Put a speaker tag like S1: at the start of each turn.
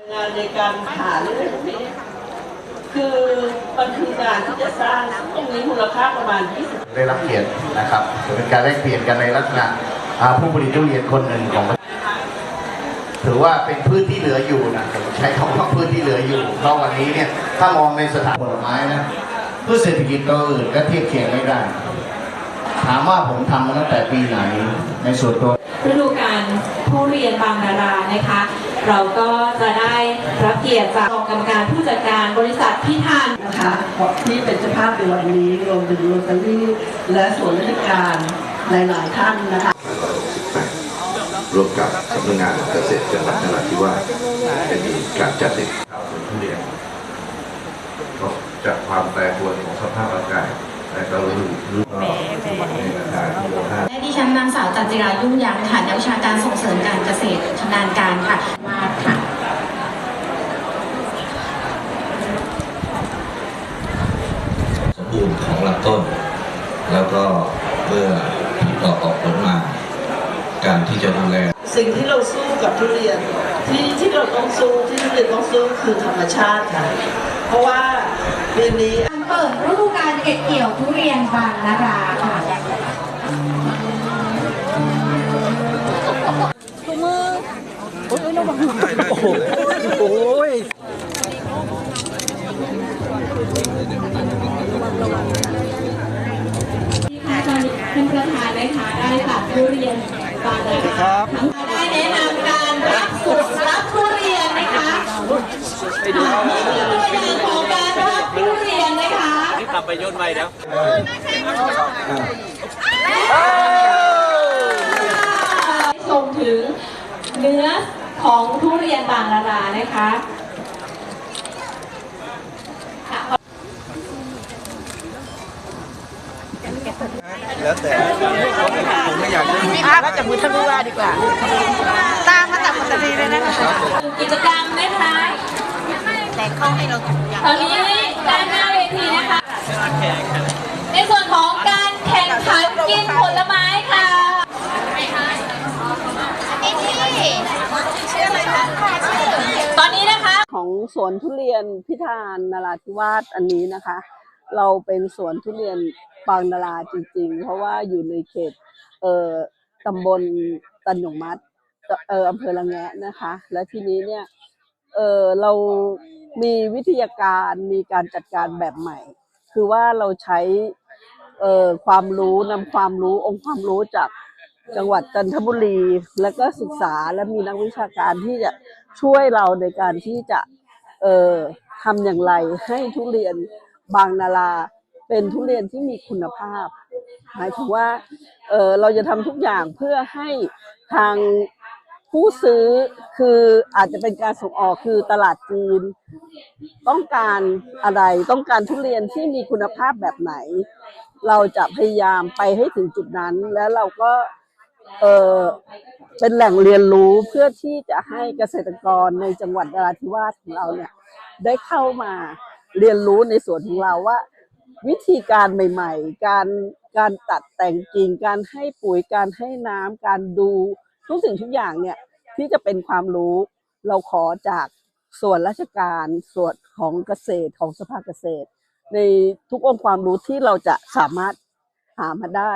S1: งานในการหาเรื่องพวกนี้คือมันคืองานที่จะสร้างตรงนี้มูลค่าประมาณ 20
S2: ได้รับเกียรตินะครับถือเป็นการแลกเปลี่ยนกันในลักษณะอ่าผู้ผลิตทุเรียนคนหนึ่งของประเทศถือว่าเป็นพืชที่เหลืออยู่นะผมใช้คำว่าพืชที่เหลืออยู่เพราะวันนี้เนี่ยถ้ามองในสถานผลไม้นะพืชเศรษฐกิจตัวอื่นก็เทียบเคียงไม่ได้ ถามว่าผมทำมาตั้งแต่ปีไหนในส่วนตัว
S3: ฤดูกาลผู้เรียนบางนารานะคะ เราก็จะได้รับเกียรติจากรองกรรมการผู้จัดการบริษัทพิธัน
S1: นะคะที่เป็นเจ้าภาพในวันนี้รวมถึงโรตารี่และส่วนราชการหลาย ๆ ท่านนะคะ
S4: ร่วมกับสำนักงานเกษตรจังหวัดนราธิวาสได้มีการจัดเด็กข่าวสวนทุเรียนจากความแปรปรวนของสภาพอากาศและก็ฤดูร้อนในราคาที่ลดห้า
S5: และดิฉันนางสาวจันจิรายุ่งยังค่ะนักวิชาการส่งเสริมการเกษตรชำนาญการค่ะมาค่ะ
S6: สมบูรณ์ ของลำต้น แล้วก็เมื่อผลิดอกออกผลมา การที่จะดูแล
S1: สิ่งที่เราสู้กับทุเรียนที่ที่เราต้องสู้ที่ทุเรียนต้องสู้คือธรรมชาติค่ะ เพราะว่าปีนี้
S5: การเปิดฤดูกาลเก็บเกี่ยวทุเรียนบางนาราค่ะ
S3: ที่ค่ะตอน นี้เป็นประธานนะคะได้ค่ะทุเรียนบางนาราทั้งได้แนะนำการรับสุดรับทุเรียนนะคะนี่คือตัวอย่างของการรับทุเรียนนะคะ
S7: กลับไปยนต์ใหม่แล้ว
S3: ชมถึงเนื้อของทุเรียนบางนารานะคะค่ะ
S7: แล้วแต่ผมไม่อยากได้
S3: กิจกรรมนะคะแต่เข้าให้เราตอนนี้ด้านหน้าเวทีนะคะ ในส่วนของการแข่งขันกินผลไม้ค่ะตอนนี้นะคะ
S1: ของสวนทุเรียนพิธานนราธิวาสอันนี้นะคะ เราเป็นสวนทุเรียนบางนาราจริง ๆ เพราะว่าอยู่ในเขต เอ่อตำบลตันหยงมัดเอ่ออำเภอละแงะนะคะ และทีนี้เนี่ย เออเรามีวิทยาการมีการจัดการแบบใหม่ คือว่าเราใช้เอ่อความรู้นำความรู้องค์ความรู้จากจังหวัดจันทบุรี แล้วก็ศึกษาและมีนักวิชาการที่จะช่วยเราในการที่จะ เอ่อทำอย่างไรให้ทุเรียน บางนาราเป็นทุเรียนที่มีคุณภาพ หมายถึงว่าเเราจะทำทุกอย่างเพื่อให้ทางผู้ซื้อคืออาจจะเป็นการส่งออกคือตลาดจีน ต้องการอะไรต้องการทุเรียนที่มีคุณภาพแบบไหน เราจะพยายามไปให้ถึงจุดนั้น แล้วเราก็เออเป็นแหล่งเรียนรู้เพื่อที่จะให้เกษตรกรในจังหวัดนราธิวาสของเราเนี่ยได้เข้ามา เรียนรู้ในส่วนของเราว่า วิธีการใหม่ ๆ การการตัดแต่งกิ่งการให้ปุ๋ยการให้น้ำการดูทุกสิ่งทุกอย่างเนี่ยที่จะเป็นความรู้เราขอจากส่วนราชการส่วนของเกษตรของสภาเกษตร ในทุกองค์ความรู้ที่เราจะสามารถหามาได้